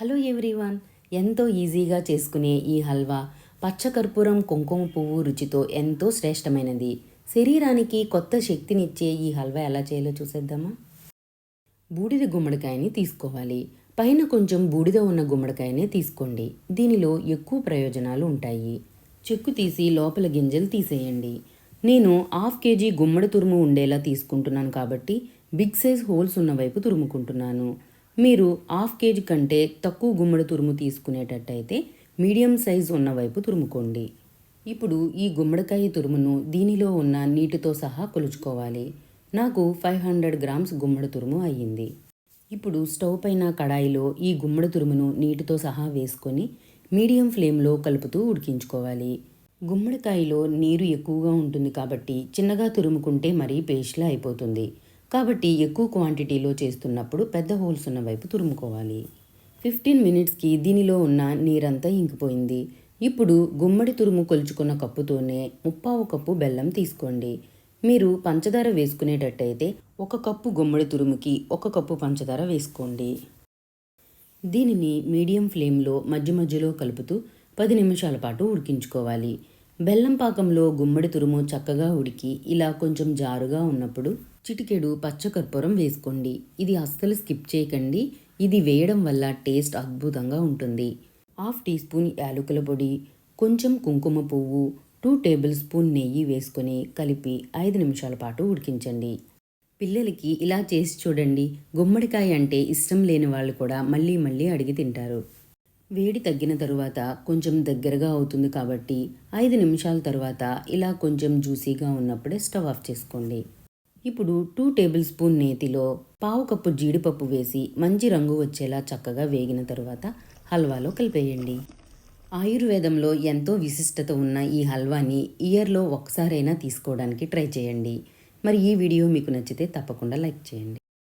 Hello everyone. ఎంతో ఈజీగా చేసుకునే ఈ హల్వా పచ్చకర్పూరం కుంకుమ పువ్వు రుచితో ఎంతో శ్రేష్టమైనది. శరీరానికి కొత్త శక్తినిచ్చే ఈ హల్వా ఎలా చేయాలో చూసేద్దామా? బూడిద గుమ్మడికాయని తీసుకోవాలి. పైన కొంచెం బూడిద ఉన్న గుమ్మడికాయనే తీసుకోండి. దీనిలో ఎక్కువ ప్రయోజనాలు ఉంటాయి. చెక్కు తీసి లోపల గింజలు తీసేయండి. నేను హాఫ్ కేజీ గుమ్మడి తురుము ఉండేలా తీసుకుంటున్నాను కాబట్టి బిగ్ సైజ్ హోల్స్ ఉన్న వైపు తురుముకుంటున్నాను. మీరు హాఫ్ కేజీ కంటే తక్కువ గుమ్మడి తురుము తీసుకునేటట్టయితే మీడియం సైజ్ ఉన్న వైపు తురుముకోండి. ఇప్పుడు ఈ గుమ్మడికాయ తురుమును దీనిలో ఉన్న నీటితో సహా కొలుచుకోవాలి. నాకు ఫైవ్ హండ్రెడ్ గ్రామ్స్ గుమ్మడి తురుము అయ్యింది. ఇప్పుడు స్టవ్ పైన కడాయిలో ఈ గుమ్మడి తురుమును నీటితో సహా వేసుకొని మీడియం ఫ్లేమ్లో కలుపుతూ ఉడికించుకోవాలి. గుమ్మడికాయలో నీరు ఎక్కువగా ఉంటుంది కాబట్టి చిన్నగా తురుముకుంటే మరీ పేస్ట్లా అయిపోతుంది. కాబట్టి ఎక్కువ క్వాంటిటీలో చేస్తున్నప్పుడు పెద్ద హోల్స్ ఉన్న వైపు తురుముకోవాలి. ఫిఫ్టీన్ మినిట్స్కి దీనిలో ఉన్న నీరంతా ఇంకిపోయింది. ఇప్పుడు గుమ్మడి తురుము కొలుచుకున్న కప్పుతోనే ముప్పావు కప్పు బెల్లం తీసుకోండి. మీరు పంచదార వేసుకునేటట్టయితే ఒక కప్పు గుమ్మడి తురుముకి ఒక కప్పు పంచదార వేసుకోండి. దీనిని మీడియం ఫ్లేమ్లో మధ్య మధ్యలో కలుపుతూ పది నిమిషాల పాటు ఉడికించుకోవాలి. బెల్లం పాకంలో గుమ్మడి తురుము చక్కగా ఉడికి ఇలా కొంచెం జారుగా ఉన్నప్పుడు చిటికెడు పచ్చకర్పూరం వేసుకోండి. ఇది అస్సలు స్కిప్ చేయకండి. ఇది వేయడం వల్ల టేస్ట్ అద్భుతంగా ఉంటుంది. హాఫ్ టీ స్పూన్ యాలకుల పొడి కొంచెం కుంకుమ పువ్వు టూ టేబుల్ స్పూన్ నెయ్యి వేసుకొని కలిపి ఐదు నిమిషాల పాటు ఉడికించండి. పిల్లలకి ఇలా చేసి చూడండి. గుమ్మడికాయ అంటే ఇష్టం లేని వాళ్ళు కూడా మళ్ళీ మళ్ళీ అడిగి తింటారు. వేడి తగ్గిన తరువాత కొంచెం దగ్గరగా అవుతుంది కాబట్టి ఐదు నిమిషాల తర్వాత ఇలా కొంచెం జ్యూసీగా ఉన్నప్పుడే స్టవ్ ఆఫ్ చేసుకోండి. ఇప్పుడు టూ టేబుల్ స్పూన్ నేతిలో పావు కప్పు జీడిపప్పు వేసి మంచి రంగు వచ్చేలా చక్కగా వేగిన తరువాత హల్వాలో కలిపేయండి. ఆయుర్వేదంలో ఎంతో విశిష్టత ఉన్న ఈ హల్వాని ఇయర్లో ఒక్కసారైనా తీసుకోవడానికి ట్రై చేయండి. మరి ఈ వీడియో మీకు నచ్చితే తప్పకుండా లైక్ చేయండి.